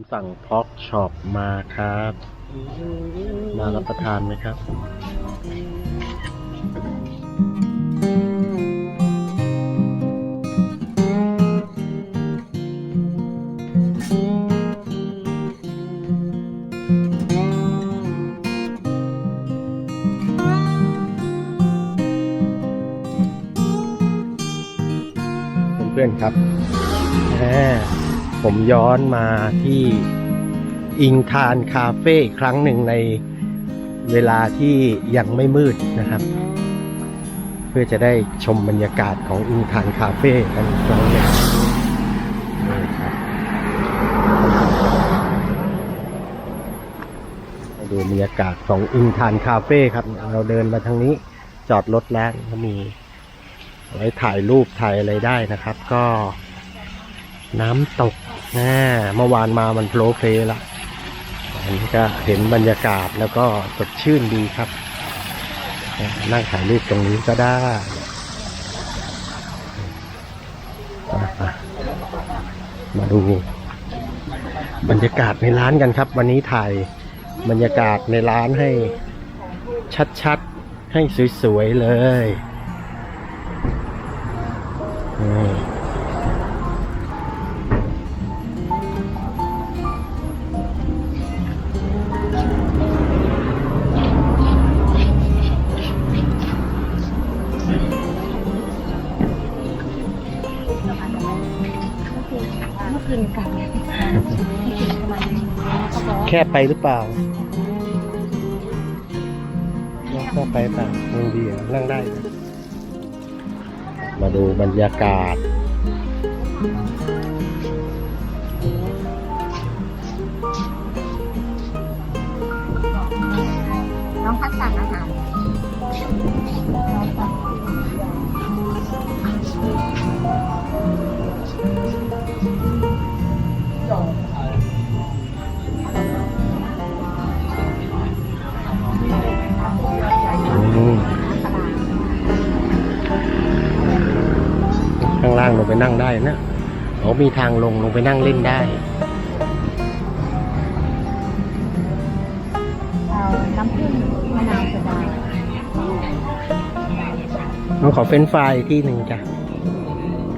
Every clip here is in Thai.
ผมสั่งพ็อกช็อปมาครับ มารับประทานไหมครับเพื่อนๆครับแหม ผมย้อนมาที่อิงทานคาเฟ่อีกครั้งหนึ่งในเวลาที่ยังไม่มืดนะครับ เพื่อจะได้ชมบรรยากาศของอิงทานคาเฟ่กันอีกครั้งหนึ่งนี่ครับมดูบรรยากาศของอิงทานคาเฟ่ครับ เราเดินมาทางนี้จอดรถแล้วก็มีไว้ถ่ายรูปถ่ายอะไรได้นะครับ ก็ น้ำตกนะเมื่อวานมามันโผล่เพลละอันนี้ก็เห็นบรรยากาศแล้วก็สดชื่นดีครับ นั่งถ่ายรูปตรงนี้ก็ได้มาดู บรรยากาศในร้านกันครับ วันนี้ถ่ายบรรยากาศในร้านให้ชัดๆ ให้สวยๆเลยอื แค่ไปหรือเปล่าแค่ไปเปล่ายังดีนั่งได้ มาดูบรรยากาศน้องพัดสั่งอาหาร ไปนั่งได้นะเขามีทางลงลงไปนั่งเล่นได้เอาน้ำผึ้งมะนาวโซดาน้องขอเฟรนช์ฟรายที่หนึ่งจ้ะ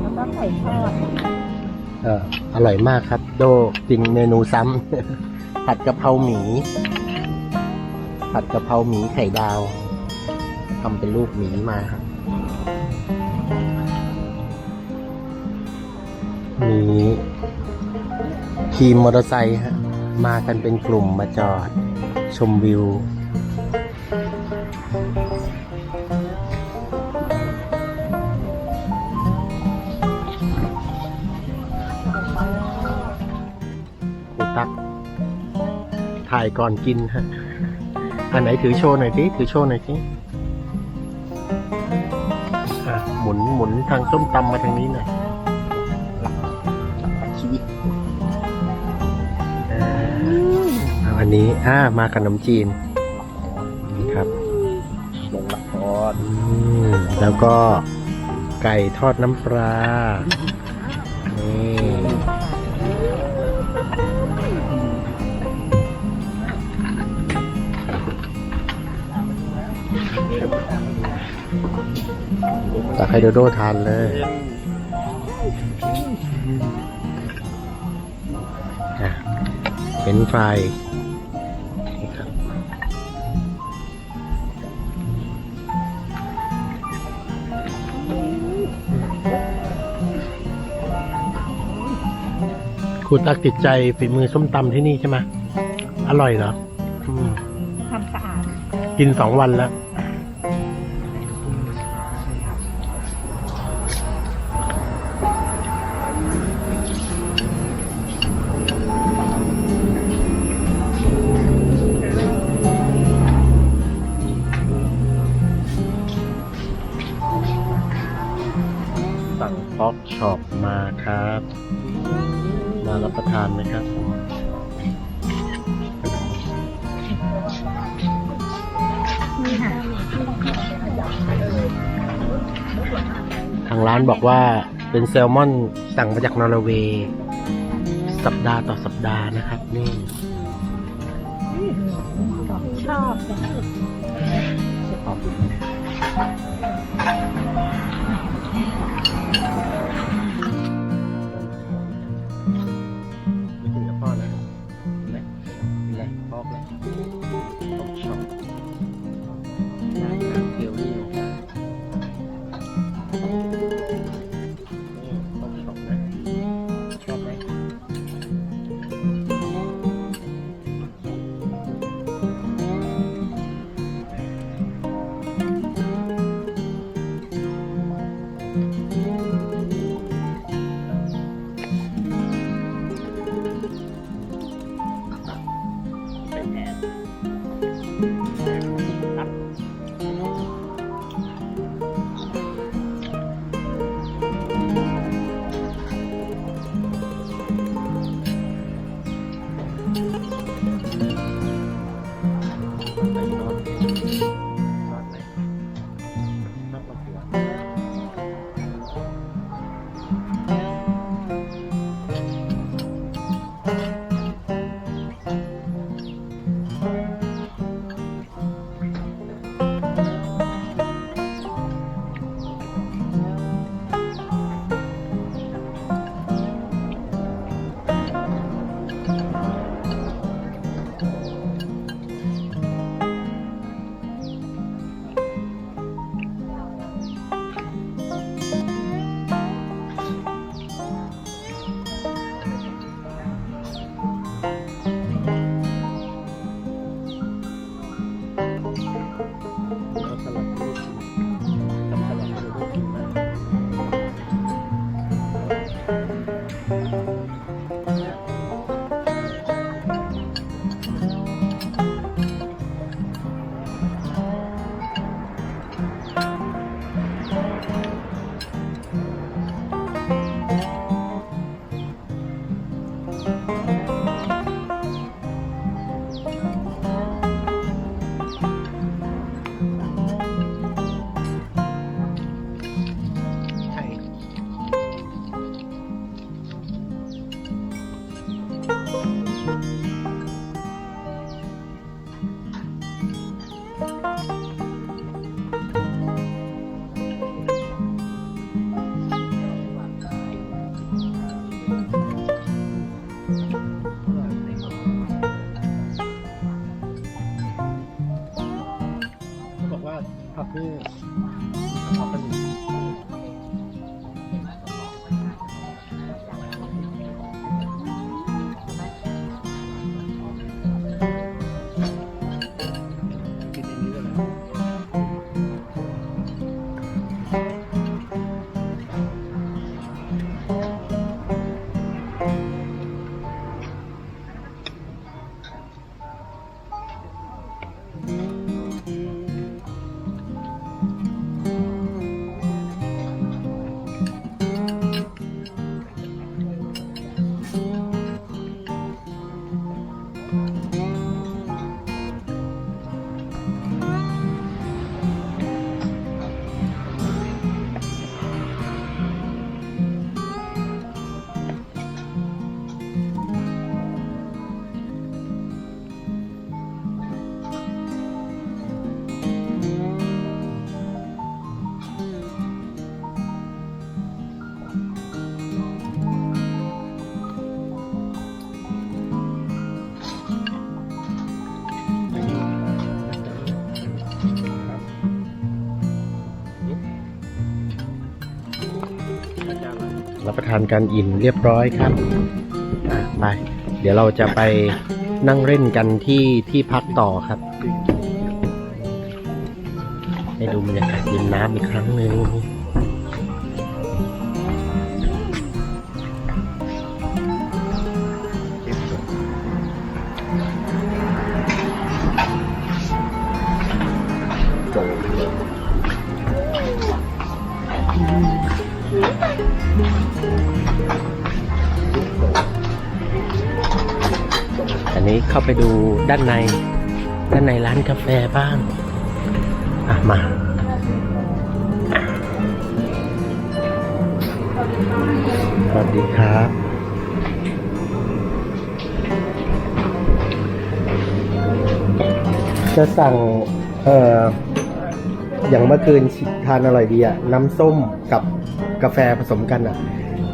แล้วก็ไข่ทอดเอออร่อยมากครับ โดกินเมนูซ้ำ ผัดกะเพราหมี ผัดกะเพราหมีไข่ดาวทำเป็นรูปหมีมาครับ มีขี่มอเตอร์ไซค์ฮะ มากันเป็นกลุ่มมาจอดชมวิวครูตัก ถ่ายก่อนกินฮะ อันไหนถือโชว์หน่อยสิถือโชว์หน่อยสิหมุนหมุนทางส้มตำมาทางนี้หน่อย อาอันนี้อ่ามาขนมจีนนี่ครับลงละครอืมแล้วก็ไก่ทอดน้ำปลานี่ตักให้โดโดทานเลยอะเป็นไฟราย รูตักติดใจฝีมือส้มตำที่นี่ใช่ไหมอร่อยเหรออืมทำสะอาดกินสองวันแล้วสั่งพ็อกช็อปมาครับ มารับประทานนะครับทางร้านบอกว่าเป็นแซลมอนสั่งมาจากนอร์เวย์สัปดาห์ต่อสัปดาห์นะครับนี่ชอบชอบานกันอิ่มเรียบร้อยครับไป เดี๋ยวเราจะไปนั่งเล่นกันที่ที่พักต่อครับ ให้ดูบรรยากาศริมน้ำอีกครั้งหนึ่ง อันนี้เข้าไปดูด้านใน ด้านในร้านกาแฟบ้างอะมาสวัสดีครับ จะสั่ง เอ่อ อย่างเมื่อคืนทานอร่อยดีอะน้ำส้มกับกาแฟผสมกันอะ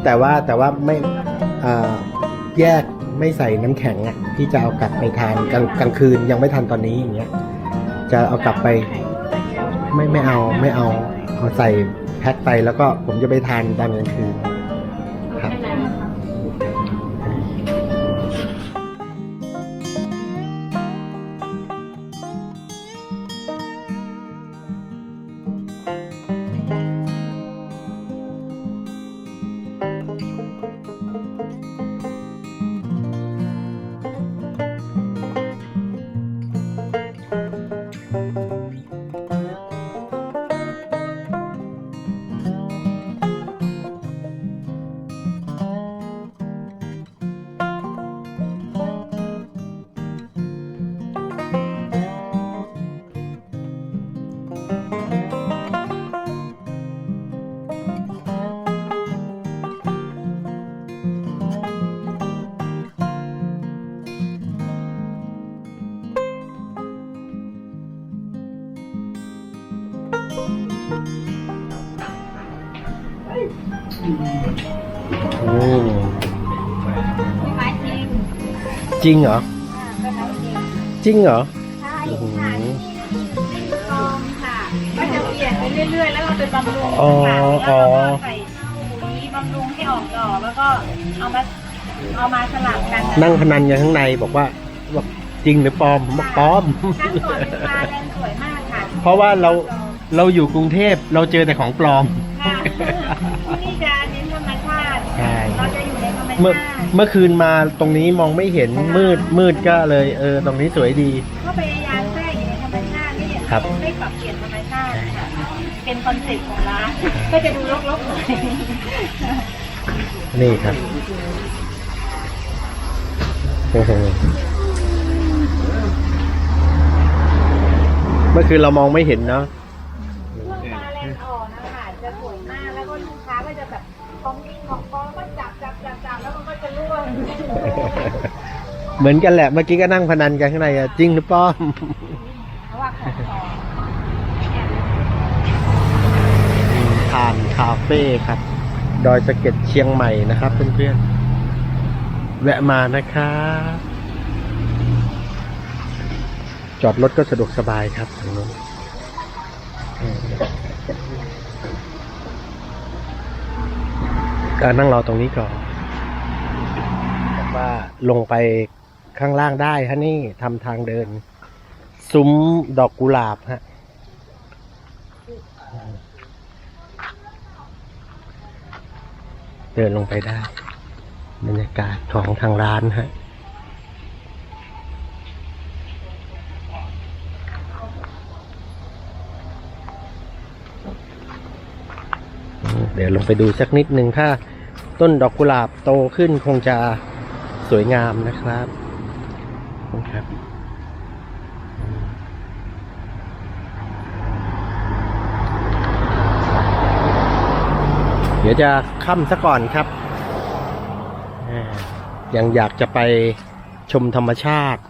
แต่ว่าแต่ว่าไม่แยก ไม่ใส่น้ำแข็งอะที่จะเอากลับไปทานกลางกลางคืนยังไม่ทันตอนนี้อย่างเงี้ย จะเอากลับไปไม่ไม่เอาไม่เอาเอาใส่แพ็คไปแล้วก็ผมจะไปทานตอนกลางคืน จริงเหรอก็ไม้จริงจริงเหรอ ใช่โอ้โหค่ะนี่กองค่ะ ก็จะเปลี่ยนไปเรื่อยๆ แล้วก็เป็นบำรุงอ๋อค่ะอ๋อแล้วก็ใส่ปุ๋ยบำรุงให้ออกดอกแล้วก็เอามาเอามาสลับกันนั่งพนันกันข้างในบอกว่าบอกจริงหรือปลอมผมบอกปลอมทั้งสวนเป็นปลาแดงสวยมากค่ะเพราะว่าเราเราอยู่กรุงเทพเราเจอแต่ของปลอม ค่ะที่นี่จะเน้นธรรมชาติ ใช่ เราจะอยู่ในธรรมเมื่อชาติเมื่อ คืนมาตรงนี้มองไม่เห็นมืดมืดก็เลย เออ ตรงนี้สวยดี ก็พยายามแทรกอยู่ในธรรมชาติไม่อยากครับไม่ปรับเปลี่ยนธรรมชาติค่ะเป็นคอนเซ็ปต์ของร้านก็จะดูรกๆหน่อยนี่ครับโอ้โหเมื่อคืนเรามองไม่เห็นเนาะ ช่วงปลาแรงอ่อนนะคะจะสวยมากแล้วก็ลูกค้าก็จะแบบของของกองก็จับจับจับจับแล้วมันก็จะร่วง เหมือนกันแหละ เมื่อกี้ก็นั่งพนันกันข้างในอะจริงหรือปลอม เพราะว่าของกอทานคาเฟ่ครับ ดอยสะเก็ดเชียงใหม่นะครับเพื่อนๆ แวะมานะครับ จอดรถก็สะดวกสบายครับตรงนู้นการนั่งรอตรงนี้ก่อนว่าลงไป ข้างล่างได้ฮะนี่ทำทางเดิน ซุ้มดอกกุหลาบฮะเดินลงไปได้ บรรยากาศของทางร้านฮะเดี๋ยวลงไปดูสักนิดหนึ่งถ้าต้นดอกกุหลาบโตขึ้นคงจะสวยงามนะครับ นะครับเดี๋ยวจะค่ำซะก่อนครับ ยังอยากจะไปชมธรรมชาติ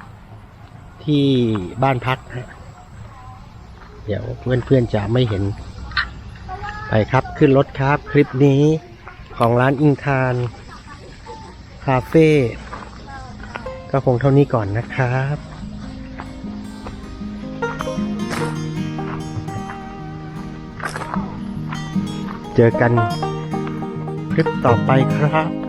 ที่บ้านพักฮะเดี๋ยวเพื่อนๆจะไม่เห็น ไปครับขึ้นรถครับ คลิปนี้ของร้านอิงทานคาเฟ่ ก็คงเท่านี้ก่อนนะครับเจอกันคลิปต่อไปครับ